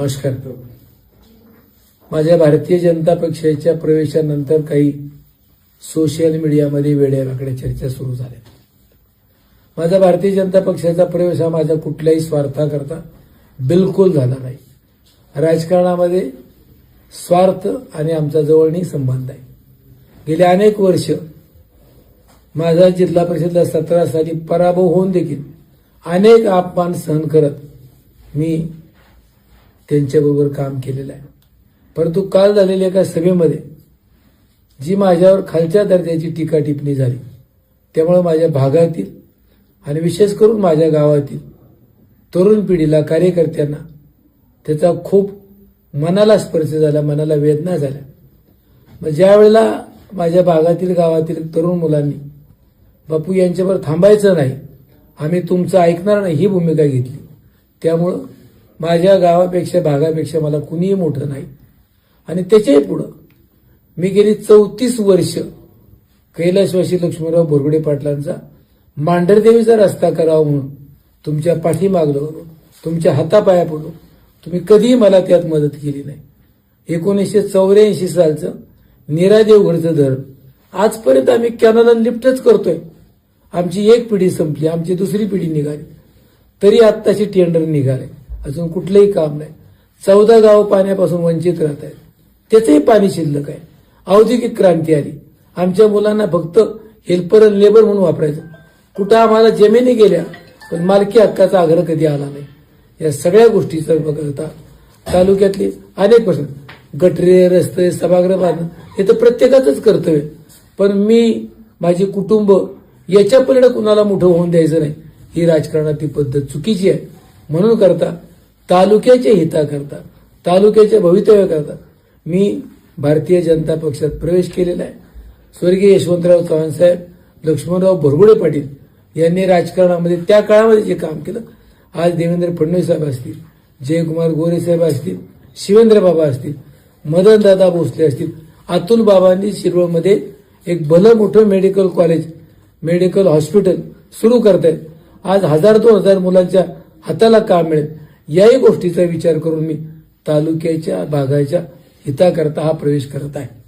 नमस्कार माझ्या भारतीय जनता पक्षाच्या प्रवेशानंतर काही सोशल मीडियामध्ये वेड्यावाकड्या चर्चा सुरू झाल्या माझा भारतीय जनता पक्षाचा प्रवेश हा माझ्या कुठल्याही स्वार्थाकरता बिलकुल झाला नाही. राजकारणामध्ये स्वार्थ आणि आमचा जवळणी संबंध आहे. गेले अनेक वर्ष माझा जिल्हा परिषदला सतरा साली पराभव होऊन देखील अनेक अपमान सहन करत मी त्यांच्याबरोबर काम केलेलं आहे. परंतु काल झालेल्या एका सभेमध्ये जी माझ्यावर खालच्या दर्जाची टीका टिप्पणी झाली त्यामुळे माझ्या भागातील आणि विशेष करून माझ्या गावातील तरुण पिढीला कार्यकर्त्यांना त्याचा खूप मनाला स्पर्श झाला मनाला वेदना झाल्या. मग ज्या वेळेला माझ्या भागातील गावातील तरुण मुलांनी बापू यांच्यावर थांबायचं नाही. आम्ही तुमचं ऐकणार नाही. ही भूमिका घेतली. त्यामुळं माझ्या गावापेक्षा भागापेक्षा मला कुणीही मोठं नाही. आणि त्याच्याही पुढं मी गेली चौतीस वर्ष कैलाशवासी लक्ष्मीराव बोरगडे पाटलांचा मांढरदेवीचा रस्ता करावा म्हणून तुमच्या पाठीमागलो तुमच्या हातापाया पडलो तुम्ही कधीही मला त्यात मदत केली नाही. एकोणीसशे चौऱ्याऐंशी सालचं निरादेवघरचं धरण आजपर्यंत आम्ही कॅनला लिफ्टच करतोय. आमची एक पिढी संपली आमची दुसरी पिढी निघाली. तरी आत्ताशी टेंडर निघाले. अजून कुठलंही काम नाही. चौदा गावं पाण्यापासून वंचित राहत आहेत. त्याचंही पाणी शिल्लक आहे. औद्योगिक क्रांती आली. आमच्या मुलांना फक्त हेल्पर आणि लेबर म्हणून वापरायचं. कुठं आम्हाला जमिनी गेल्या पण मालकी हक्काचा आग्रह कधी आला नाही. या सगळ्या गोष्टीचा बघता तालुक्यातली अनेक प्रश्न गटरे रस्ते सभागृह बांधणं हे तर प्रत्येकाचंच कर्तव्य. पण मी माझे कुटुंब याच्या पलीकडे कुणाला मोठं होऊन द्यायचं नाही. ही राजकारणातली पद्धत चुकीची आहे. म्हणून करता तालुक्याच्या हिताकरता तालुक्याच्या भवितव्याकरता मी भारतीय जनता पक्षात प्रवेश केलेला आहे. स्वर्गीय यशवंतराव चव्हाण साहेब लक्ष्मणराव भरगुडे पाटील यांनी राजकारणामध्ये त्या काळामध्ये जे काम केलं आज देवेंद्र फडणवीस साहेब असतील जयकुमार गोरे साहेब असतील शिवेंद्र बाबा असतील मदनदादा भोसले असतील अतुल बाबांनी शिरवळमध्ये एक भलं मोठं मेडिकल कॉलेज मेडिकल हॉस्पिटल सुरू करतायत. आज हजार दोन हजार मुलांच्या हाताला काम मिळेल. याही गोष्टीचा विचार करून मी तालुक्याच्या भागाच्या हिताकरता हा प्रवेश करत आहे.